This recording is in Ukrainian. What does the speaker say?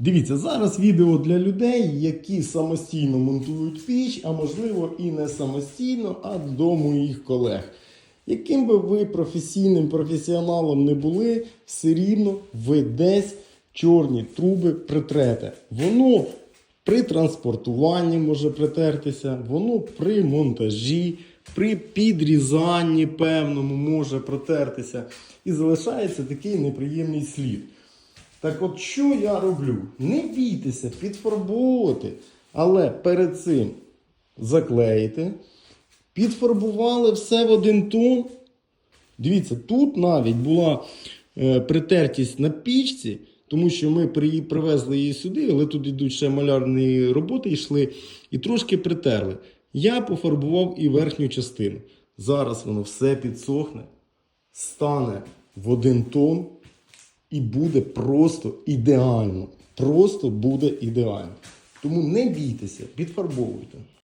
Дивіться, зараз відео для людей, які самостійно монтують піч, а можливо і не самостійно, а до моїх колег. Яким би ви професійним професіоналом не були, все рівно ви десь чорні труби притрете. Воно при транспортуванні може притертися, воно при монтажі, при підрізанні певному може протертися. І залишається такий неприємний слід. Так от що я роблю? Не бійтеся підфарбовувати, але перед цим заклеїти, підфарбували все в один тон. Дивіться, тут навіть була е, притертість на пічці, тому що ми при, привезли її сюди, але тут йдуть ще малярні роботи йшли і трошки притерли. Я пофарбував і верхню частину. Зараз воно все підсохне, стане в один тон і буде просто ідеально. Просто буде ідеально. Тому не бійтеся, підфарбовуйте.